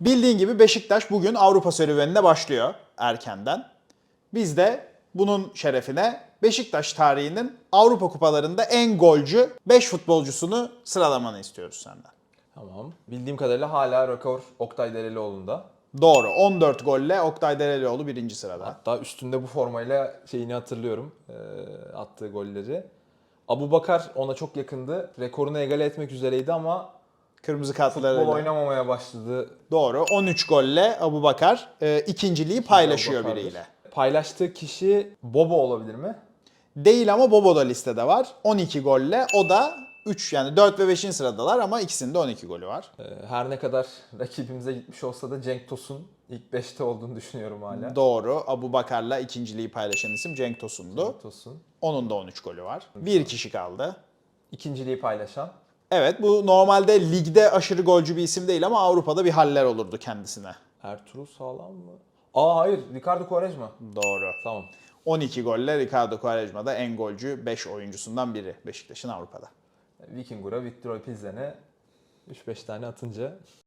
Bildiğin gibi Beşiktaş bugün Avrupa serüvenine başlıyor erkenden. Biz de bunun şerefine Beşiktaş tarihinin Avrupa kupalarında en golcü 5 futbolcusunu sıralamanı istiyoruz senden. Tamam. Bildiğim kadarıyla hala rekor Oktay Derelioğlu'nda. Doğru. 14 golle Oktay Derelioğlu birinci sırada. Hatta üstünde bu formayla şeyini hatırlıyorum. e, attığı golleri. Abu Bakar ona çok yakındı. Rekorunu egale etmek üzereydi ama Kırmızı futbol kartlarıyla. oynamamaya başladı. Doğru. 13 golle Abu Bakar e, ikinciliği paylaşıyor Abubakar'dır. biriyle. Paylaştığı kişi Bobo olabilir mi? Değil ama Bobo da listede var. 12 golle. O da 3 yani 4 ve 5. sıradalar ama ikisinde 12 golü var. E, Her ne kadar rakibimize gitmiş olsa da Cenk Tosun ilk 5'te olduğunu düşünüyorum hala. Doğru. Abu Bakar'la ikinciliği paylaşan isim Cenk Tosun'du. Cenk Tosun. Onun da 13 golü var. Bir kişi kaldı. İkinciliği paylaşan. Evet bu normalde ligde aşırı golcü bir isim değil ama Avrupa'da bir haller olurdu kendisine. Ertuğrul Sağlam mı? Aa hayır. Ricardo Quaresma. Doğru. Tamam. 12 golle Ricardo Quaresma da en golcü 5 oyuncusundan biri Beşiktaş'ın Avrupa'da. Vikingura, Victor Pilsen'e 3-5 tane atınca